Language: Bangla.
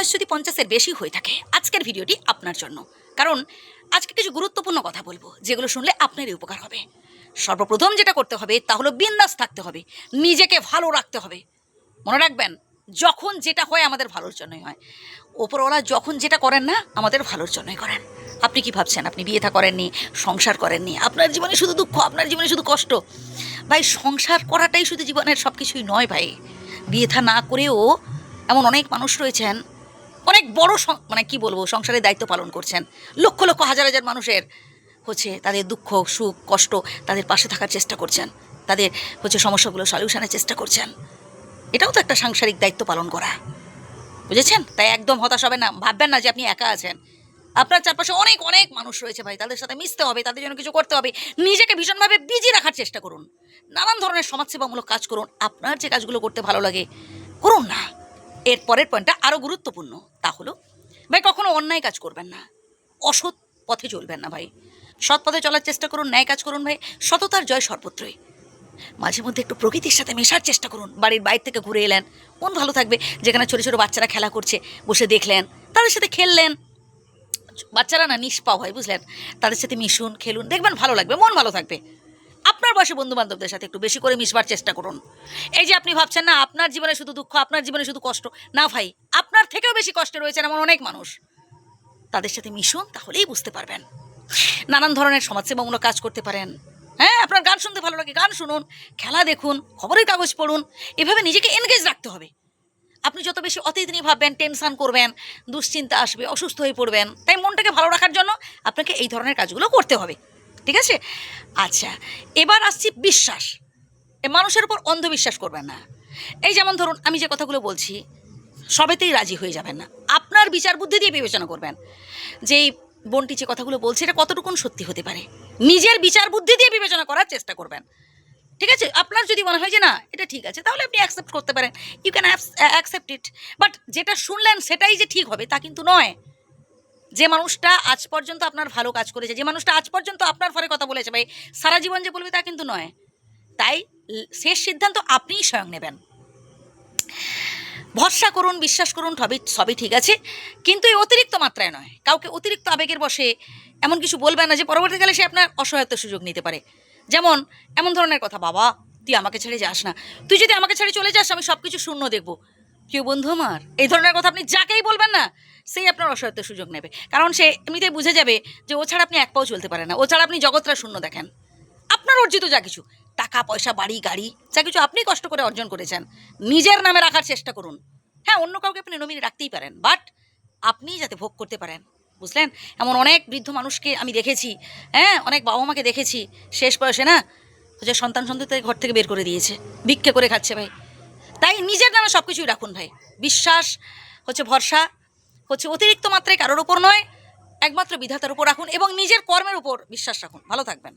বয়স যদি পঞ্চাশের বেশি হয়ে থাকে, আজকের ভিডিওটি আপনার জন্য। কারণ আজকে কিছু গুরুত্বপূর্ণ কথা বলব, যেগুলো শুনলে আপনারই উপকার হবে। সর্বপ্রথম যেটা করতে হবে, তা হলো বিন্দাস থাকতে হবে, নিজেকে ভালো রাখতে হবে। মনে রাখবেন, যখন যেটা হয় আমাদের ভালোর জন্যই হয়। ওপরওয়ালা যখন যেটা করেন না, আমাদের ভালোর জন্যই করেন। আপনি কি ভাবছেন? আপনি বিয়ে থা করেননি, সংসার করেননি, আপনার জীবনে শুধু দুঃখ, আপনার জীবনে শুধু কষ্ট? ভাই, সংসার করাটাই শুধু জীবনের সব কিছুই নয় ভাই। বিয়ে থা না করেও এমন অনেক মানুষ রয়েছেন অনেক বড় মানে কি বলব, সংসারের দায়িত্ব পালন করছেন। লক্ষ লক্ষ, হাজার হাজার মানুষের হচ্ছে তাদের দুঃখ, সুখ, কষ্ট তাদের পাশে থাকার চেষ্টা করছেন। তাদের হচ্ছে সমস্যাগুলো সলিউশনের চেষ্টা করছেন। এটাও তো একটা সাংসারিক দায়িত্ব পালন করা। বুঝেছেন? তাই একদম হতাশ হবে না। ভাববেন না যে আপনি একা আছেন। আপনার চারপাশে অনেক অনেক মানুষ রয়েছে ভাই। তাদের সাথে মিশতে হবে, তাদের জন্য কিছু করতে হবে। নিজেকে ভীষণভাবে বিজি রাখার চেষ্টা করুন। নানান ধরনের সমাজসেবামূলক কাজ করুন। আপনার যে কাজগুলো করতে ভালো লাগে, করুন না। এর পরের পয়েন্টটা আরও গুরুত্বপূর্ণ, তা হলো, ভাই কখনো অন্যায় কাজ করবেন না। অসৎ পথে চলবেন না ভাই। সৎ পথে চলার চেষ্টা করুন, ন্যায় কাজ করুন ভাই। সততার জয় সর্বত্রই। মাঝে মধ্যে একটু প্রকৃতির সাথে মেশার চেষ্টা করুন। বাড়ির বাইরে থেকে ঘুরে এলেন, মন ভালো থাকবে। যেখানে ছোটো ছোটো বাচ্চারা খেলা করছে, বসে দেখলেন, তাদের সাথে খেললেন। বাচ্চারা না নিষ্পাও হয়, বুঝলেন? তাদের সাথে মিশুন, খেলুন, দেখবেন ভালো লাগবে, মন ভালো থাকবে। আপনার বয়সে বন্ধু বান্ধবদের সাথে একটু বেশি করে মিশবার চেষ্টা করুন। এই যে আপনি ভাবছেন, না, আপনার জীবনে শুধু দুঃখ, আপনার জীবনে শুধু কষ্ট। না ভাই, আপনার থেকেও বেশি কষ্টে রয়েছেন এমন অনেক মানুষ। তাদের সাথে মিশুন, তাহলেই বুঝতে পারবেন। নানান ধরনের সমাজসেবামূলক কাজ করতে পারেন। হ্যাঁ আপনার গান শুনতে ভালো লাগে, গান শুনুন, খেলা দেখুন, খবরের কাগজ পড়ুন, এভাবে নিজেকে এনগেজ রাখতে হবে। আপনি যত বেশি অতীত নিয়ে ভাববেন টেনশান করবেন, দুশ্চিন্তা আসবে, অসুস্থ হয়ে পড়বেন, তাই মনটাকে ভালো রাখার জন্য আপনাকে এই ধরনের কাজগুলো করতে হবে। ঠিক আছে? আচ্ছা এবার আসছি বিশ্বাস। এ মানুষের উপর অন্ধবিশ্বাস করবেন না। এই যেমন ধরুন, আমি যে কথাগুলো বলছি, সবেতেই রাজি হয়ে যাবেন না। আপনার বিচার বুদ্ধি দিয়ে বিবেচনা করবেন যে এই বোনটি যে কথাগুলো বলছে, এটা কতটুকুন সত্যি হতে পারে। নিজের বিচার বুদ্ধি দিয়ে বিবেচনা করার চেষ্টা করবেন। ঠিক আছে? আপনার যদি মনে হয় যে, না, এটা ঠিক আছে, তাহলে আপনি অ্যাকসেপ্ট করতে পারেন। You can accept it but যেটা শুনলেন, সেটাই যে ঠিক হবে, তা কিন্তু নয়। যে মানুষটা আজ পর্যন্ত আপনার ভালো কাজ করেছে, যে মানুষটা আজ পর্যন্ত আপনার ফলে কথা বলেছে, ভাই, সারা জীবন যে বলবে তা কিন্তু নয়। তাই শেষ সিদ্ধান্ত আপনিই স্বয়ং নেবেন। ভরসা করুন, বিশ্বাস করুন, সবই সবই ঠিক আছে, কিন্তু এই অতিরিক্ত মাত্রায় নয়। কাউকে অতিরিক্ত আবেগের বসে এমন কিছু বলবে না যে পরবর্তীকালে সে আপনার অসহায়তার সুযোগ নিতে পারে। যেমন, এমন ধরনের কথা, বাবা, তুই আমাকে ছেড়ে যাস না। তুই যদি আমাকে ছেড়ে চলে যাস, আমি সব কিছু শূন্য দেখব। কেউ বন্ধু আমার, এই ধরনের কথা আপনি যাকেই বলবেন না সেই আপনার অসহায়তার সুযোগ নেবে। কারণ সে এমনিতেই বুঝে যাবে যে ও ছাড়া আপনি এক পাও চলতে পারেন না। ও ছাড়া আপনি জগৎটা শূন্য দেখেন। আপনার অর্জিত যা কিছু, টাকা, পয়সা, বাড়ি, গাড়ি, যা কিছু আপনি কষ্ট করে অর্জন করেছেন, নিজের নামে রাখার চেষ্টা করুন। হ্যাঁ অন্য কাউকে আপনি নমিনি রাখতেই পারেন বাট আপনিই যাতে ভোগ করতে পারেন, বুঝলেন? এমন অনেক বৃদ্ধ মানুষকে আমি দেখেছি হ্যাঁ অনেক বাবা মাকে দেখেছি, শেষ বয়সে না হচ্ছে সন্তান সন্ততি ঘর থেকে বের করে দিয়েছে, ভিক্ষে করে খাচ্ছে ভাই। তাই নিজের নামে সব কিছুই রাখুন ভাই। বিশ্বাস, হচ্ছে ভরসা হচ্ছে অতিরিক্ত মাত্রায় কারোর ওপর নয়, একমাত্র বিধাতার উপর রাখুন এবং নিজের কর্মের উপর বিশ্বাস রাখুন। ভালো থাকবেন।